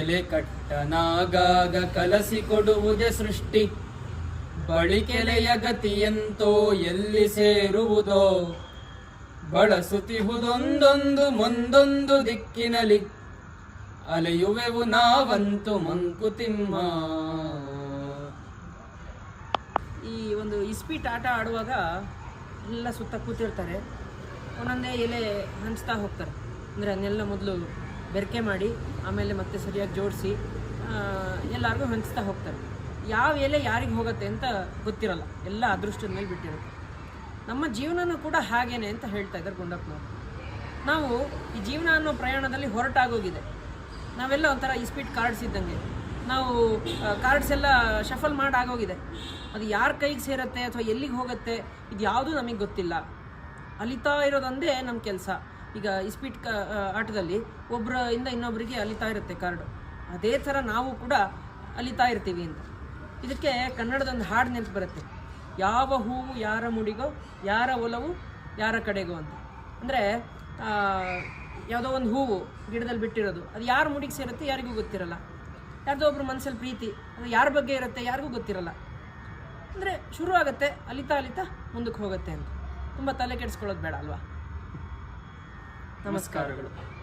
ಎಲೆ ಕಟ್ಟನಾಗಾಗ ಕಲಸಿಕೊಡುವುದೇ ಸೃಷ್ಟಿ. ಬಳಿಕೆಲೆಯ ಗತಿಯಂತೋ ಎಲ್ಲಿ ಸೇರುವುದೋ, ಬಳಸುತ್ತಿಹುದೊಂದೊಂದು ಮುಂದೊಂದು ದಿಕ್ಕಿನಲ್ಲಿ ಅಲೆಯುವೆವು ನಾವಂತು ಮಂಕುತಿಮ್ಮ. ಈ ಒಂದು ಇಸ್ಪೀಟ್ ಆಟ ಆಡುವಾಗ ಎಲ್ಲ ಸುತ್ತ ಕೂತಿರ್ತಾರೆ. ಒಂದೊಂದೇ ಎಲೆ ಹಂಚ್ತಾ ಹೋಗ್ತಾರೆ. ಅಂದರೆ ಅದನ್ನೆಲ್ಲ ಮೊದಲು ಬೆರಕೆ ಮಾಡಿ, ಆಮೇಲೆ ಮತ್ತೆ ಸರಿಯಾಗಿ ಜೋಡಿಸಿ ಎಲ್ಲರಿಗೂ ಹಂಚ್ತಾ ಹೋಗ್ತಾರೆ. ಯಾವ ಎಲೆ ಯಾರಿಗೆ ಹೋಗುತ್ತೆ ಅಂತ ಗೊತ್ತಿರಲ್ಲ. ಎಲ್ಲ ಅದೃಷ್ಟದ ಮೇಲೆ ಬಿಟ್ಟಿರುತ್ತೆ. ನಮ್ಮ ಜೀವನನೂ ಕೂಡ ಹಾಗೇನೆ ಅಂತ ಹೇಳ್ತಾ ಇದ್ದಾರೆ ಗುಂಡಪ್ಪನವರು. ನಾವು ಈ ಜೀವನ ಅನ್ನೋ ಪ್ರಯಾಣದಲ್ಲಿ ಹೊರಟಾಗೋಗಿದೆ. ನಾವೆಲ್ಲ ಒಂಥರ ಇಸ್ಪೀಟ್ ಕಾರ್ಡ್ಸ್ ಇದ್ದಂಗೆ. ನಾವು ಕಾರ್ಡ್ಸ್ ಎಲ್ಲ ಶಫಲ್ ಮಾಡಿ ಆಗೋಗಿದೆ ಅದು ಯಾರ ಕೈಗೆ ಸೇರುತ್ತೆ ಅಥವಾ ಎಲ್ಲಿಗೆ ಹೋಗುತ್ತೆ ಇದು ಯಾವುದೂ ನಮಗೆ ಗೊತ್ತಿಲ್ಲ. ಅಲಿತಾ ಇರೋದೊಂದೇ ನಮ್ಮ ಕೆಲಸ. ಈಗ ಇಸ್ಪೀಟ್ ಕ ಆಟದಲ್ಲಿ ಒಬ್ಬರಿಂದ ಇನ್ನೊಬ್ಬರಿಗೆ ಅಲಿತಾ ಇರುತ್ತೆ ಕಾರ್ಡು ಅದೇ ಥರ ನಾವು ಕೂಡ ಅಲಿತಾ ಇರ್ತೀವಿ ಅಂತ. ಇದಕ್ಕೆ ಕನ್ನಡದೊಂದು ಹಾಡು ನೆನಪು ಬರುತ್ತೆ. ಯಾವ ಹೂವು ಯಾರ ಮುಡಿಗೋ, ಯಾರ ಒಲವು, ಯಾರ ಕಡೆಗೋ ಅಂತ. ಅಂದರೆ ಯಾವುದೋ ಒಂದು ಹೂವು ಗಿಡದಲ್ಲಿ ಬಿಟ್ಟಿರೋದು, ಅದು ಯಾರು ಮುಡಿಗೆ ಸೇರುತ್ತೆ ಯಾರಿಗೂ ಗೊತ್ತಿರಲ್ಲ. ಯಾರ್ದೋ ಒಬ್ರು ಮನಸ್ಸಲ್ಲಿ ಪ್ರೀತಿ, ಅದು ಯಾರ ಬಗ್ಗೆ ಇರುತ್ತೆ ಯಾರಿಗೂ ಗೊತ್ತಿರಲ್ಲ. ಅಂದರೆ ಶುರು ಆಗುತ್ತೆ ಅಲಿತಾ ಅಲಿತಾ ಮುಂದಕ್ಕೆ ಹೋಗುತ್ತೆ ಅಂತ. ತುಂಬ ತಲೆ ಕೆಡಿಸ್ಕೊಳ್ಳೋದು ಬೇಡ ಅಲ್ವಾ? ನಮಸ್ಕಾರಗಳು.